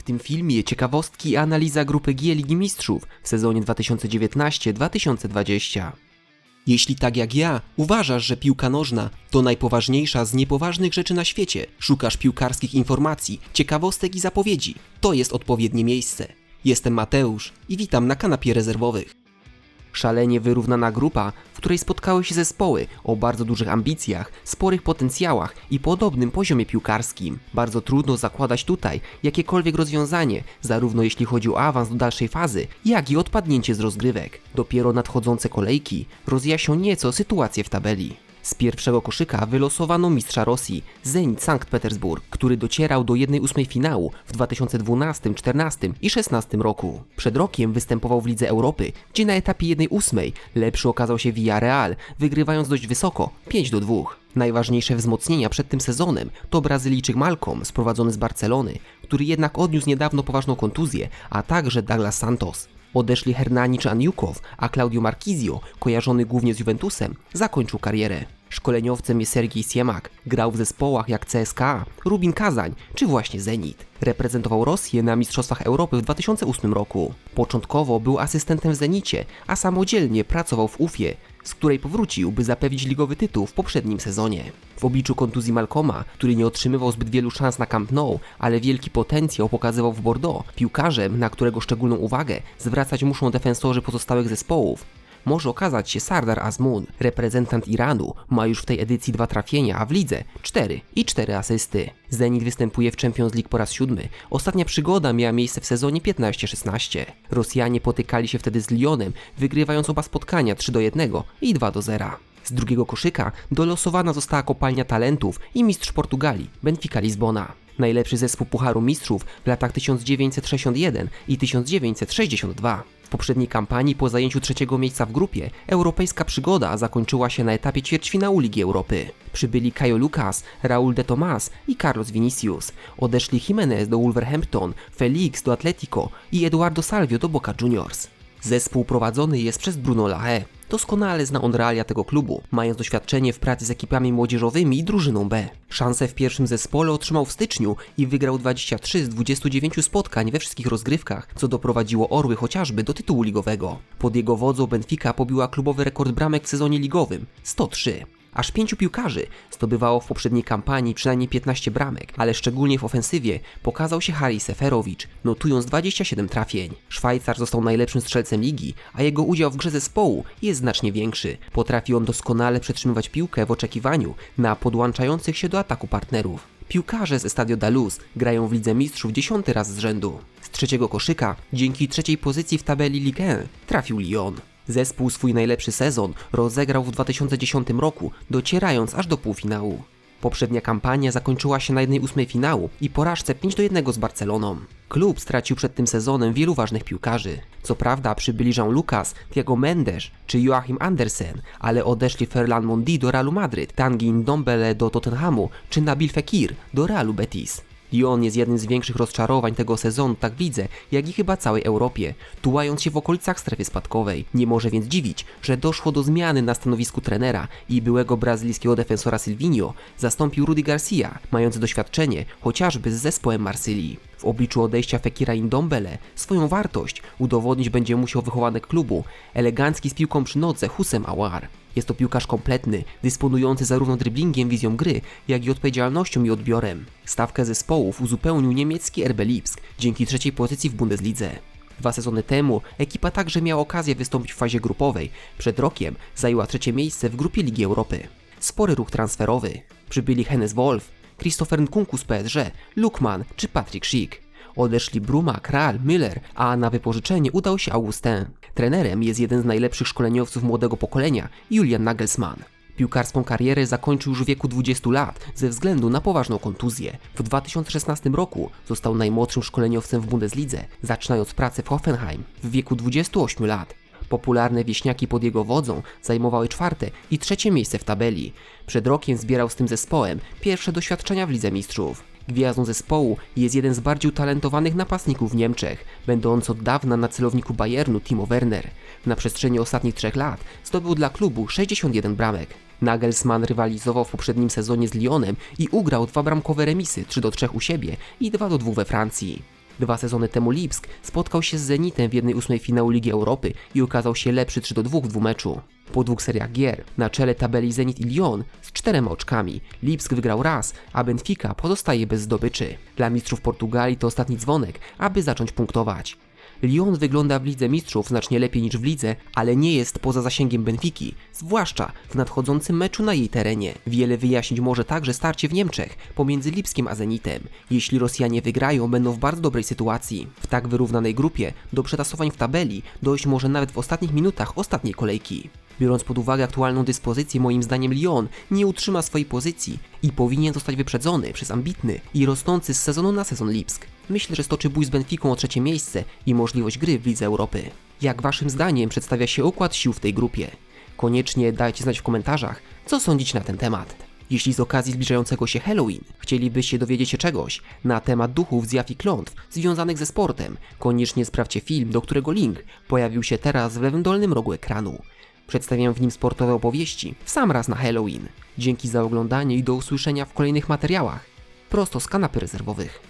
W tym filmie ciekawostki i analiza grupy G Ligi Mistrzów w sezonie 2019-2020. Jeśli tak jak ja uważasz, że piłka nożna to najpoważniejsza z niepoważnych rzeczy na świecie, szukasz piłkarskich informacji, ciekawostek i zapowiedzi, to jest odpowiednie miejsce. Jestem Mateusz i witam na kanapie rezerwowych. Szalenie wyrównana grupa, w której spotkały się zespoły o bardzo dużych ambicjach, sporych potencjałach i podobnym poziomie piłkarskim. Bardzo trudno zakładać tutaj jakiekolwiek rozwiązanie, zarówno jeśli chodzi o awans do dalszej fazy, jak i odpadnięcie z rozgrywek. Dopiero nadchodzące kolejki rozjaśnią nieco sytuację w tabeli. Z pierwszego koszyka wylosowano mistrza Rosji, Zenit Sankt Petersburg, który docierał do 1-8 finału w 2012, 14 i 16 roku. Przed rokiem występował w Lidze Europy, gdzie na etapie 1-8 lepszy okazał się Villarreal, wygrywając dość wysoko 5 do 2. Najważniejsze wzmocnienia przed tym sezonem to Brazylijczyk Malcolm, sprowadzony z Barcelony, który jednak odniósł niedawno poważną kontuzję, a także Douglas Santos. Odeszli Hernani czy Aniukow, a Claudio Marquizio, kojarzony głównie z Juventusem, zakończył karierę. Szkoleniowcem jest Sergiej Siemak. Grał w zespołach jak CSKA, Rubin Kazań czy właśnie Zenit. Reprezentował Rosję na Mistrzostwach Europy w 2008 roku. Początkowo był asystentem w Zenicie, a samodzielnie pracował w UFie, z której powrócił, by zapewnić ligowy tytuł w poprzednim sezonie. W obliczu kontuzji Malcoma, który nie otrzymywał zbyt wielu szans na Camp Nou, ale wielki potencjał pokazywał w Bordeaux, piłkarzem, na którego szczególną uwagę zwracać muszą defensorzy pozostałych zespołów, może okazać się Sardar Azmun. Reprezentant Iranu ma już w tej edycji dwa trafienia, a w lidze cztery i cztery asysty. Zenit występuje w Champions League po raz siódmy. Ostatnia przygoda miała miejsce w sezonie 15-16. Rosjanie potykali się wtedy z Lyonem, wygrywając oba spotkania 3 do 1 i 2 do 0. Z drugiego koszyka dolosowana została kopalnia talentów i mistrz Portugalii, Benfica Lizbona. Najlepszy zespół Pucharu Mistrzów w latach 1961 i 1962. W poprzedniej kampanii po zajęciu trzeciego miejsca w grupie europejska przygoda zakończyła się na etapie ćwierćfinału Ligi Europy. Przybyli Caio Lucas, Raúl de Tomás i Carlos Vinicius. Odeszli Jimenez do Wolverhampton, Felix do Atletico i Eduardo Salvio do Boca Juniors. Zespół prowadzony jest przez Bruno Lahe. Doskonale zna on realia tego klubu, mając doświadczenie w pracy z ekipami młodzieżowymi i drużyną B. Szansę w pierwszym zespole otrzymał w styczniu i wygrał 23 z 29 spotkań we wszystkich rozgrywkach, co doprowadziło Orły chociażby do tytułu ligowego. Pod jego wodzą Benfica pobiła klubowy rekord bramek w sezonie ligowym 103. Aż pięciu piłkarzy zdobywało w poprzedniej kampanii przynajmniej 15 bramek, ale szczególnie w ofensywie pokazał się Harry Seferowicz, notując 27 trafień. Szwajcar został najlepszym strzelcem ligi, a jego udział w grze zespołu jest znacznie większy. Potrafi on doskonale przetrzymywać piłkę w oczekiwaniu na podłączających się do ataku partnerów. Piłkarze z Estadio da Luz grają w Lidze Mistrzów dziesiąty raz z rzędu. Z trzeciego koszyka, dzięki trzeciej pozycji w tabeli Ligue 1, trafił Lyon. Zespół swój najlepszy sezon rozegrał w 2010 roku, docierając aż do półfinału. Poprzednia kampania zakończyła się na 1-8 finału i porażce 5 do 1 z Barceloną. Klub stracił przed tym sezonem wielu ważnych piłkarzy. Co prawda przybyli Jean Lucas, Thiago Mendes czy Joachim Andersen, ale odeszli Ferland Mondi do Realu Madryt, Tangin Dombele do Tottenhamu czy Nabil Fekir do Realu Betis. Lyon jest jednym z większych rozczarowań tego sezonu, tak widzę, jak i chyba całej Europie, tułając się w okolicach strefy spadkowej. Nie może więc dziwić, że doszło do zmiany na stanowisku trenera i byłego brazylijskiego defensora Silvinho zastąpił Rudy Garcia, mający doświadczenie chociażby z zespołem Marsylii. W obliczu odejścia Fekira Indombele swoją wartość udowodnić będzie musiał wychowanek klubu, elegancki z piłką przy nodze Husem Awar. Jest to piłkarz kompletny, dysponujący zarówno driblingiem, wizją gry, jak i odpowiedzialnością i odbiorem. Stawkę zespołów uzupełnił niemiecki RB Lipsk dzięki trzeciej pozycji w Bundeslidze. Dwa sezony temu ekipa także miała okazję wystąpić w fazie grupowej. Przed rokiem zajęła trzecie miejsce w grupie Ligi Europy. Spory ruch transferowy. Przybyli Hennes Wolf, Christopher Nkunku z PSG, Lukman czy Patrick Schick. Odeszli Bruma, Kral, Müller, a na wypożyczenie udał się Augustin. Trenerem jest jeden z najlepszych szkoleniowców młodego pokolenia, Julian Nagelsmann. Piłkarską karierę zakończył już w wieku 20 lat ze względu na poważną kontuzję. W 2016 roku został najmłodszym szkoleniowcem w Bundeslidze, zaczynając pracę w Hoffenheim w wieku 28 lat. Popularne wieśniaki pod jego wodzą zajmowały czwarte i trzecie miejsce w tabeli. Przed rokiem zbierał z tym zespołem pierwsze doświadczenia w Lidze Mistrzów. Gwiazdą zespołu jest jeden z bardziej utalentowanych napastników w Niemczech, będący od dawna na celowniku Bayernu Timo Werner. Na przestrzeni ostatnich trzech lat zdobył dla klubu 61 bramek. Nagelsmann rywalizował w poprzednim sezonie z Lyonem i ugrał dwa bramkowe remisy 3 do 3 u siebie i 2 do 2 we Francji. Dwa sezony temu Lipsk spotkał się z Zenitem w jednej ósmej finału Ligi Europy i okazał się lepszy 3 do 2 w dwumeczu. Po dwóch seriach gier na czele tabeli Zenit i Lyon z czterema oczkami. Lipsk wygrał raz, a Benfica pozostaje bez zdobyczy. Dla mistrzów Portugalii to ostatni dzwonek, aby zacząć punktować. Lyon wygląda w Lidze Mistrzów znacznie lepiej niż w lidze, ale nie jest poza zasięgiem Benfiki, zwłaszcza w nadchodzącym meczu na jej terenie. Wiele wyjaśnić może także starcie w Niemczech pomiędzy Lipskiem a Zenitem. Jeśli Rosjanie wygrają, będą w bardzo dobrej sytuacji. W tak wyrównanej grupie do przetasowań w tabeli dojść może nawet w ostatnich minutach ostatniej kolejki. Biorąc pod uwagę aktualną dyspozycję, moim zdaniem Lyon nie utrzyma swojej pozycji i powinien zostać wyprzedzony przez ambitny i rosnący z sezonu na sezon Lipsk. Myślę, że stoczy bój z Benfiką o trzecie miejsce i możliwość gry w Lidze Europy. Jak waszym zdaniem przedstawia się układ sił w tej grupie? Koniecznie dajcie znać w komentarzach, co sądzicie na ten temat. Jeśli z okazji zbliżającego się Halloween chcielibyście dowiedzieć się czegoś na temat duchów z Jaf i klątw związanych ze sportem, koniecznie sprawdźcie film, do którego link pojawił się teraz w lewym dolnym rogu ekranu. Przedstawiam w nim sportowe opowieści w sam raz na Halloween. Dzięki za oglądanie i do usłyszenia w kolejnych materiałach prosto z kanapy rezerwowych.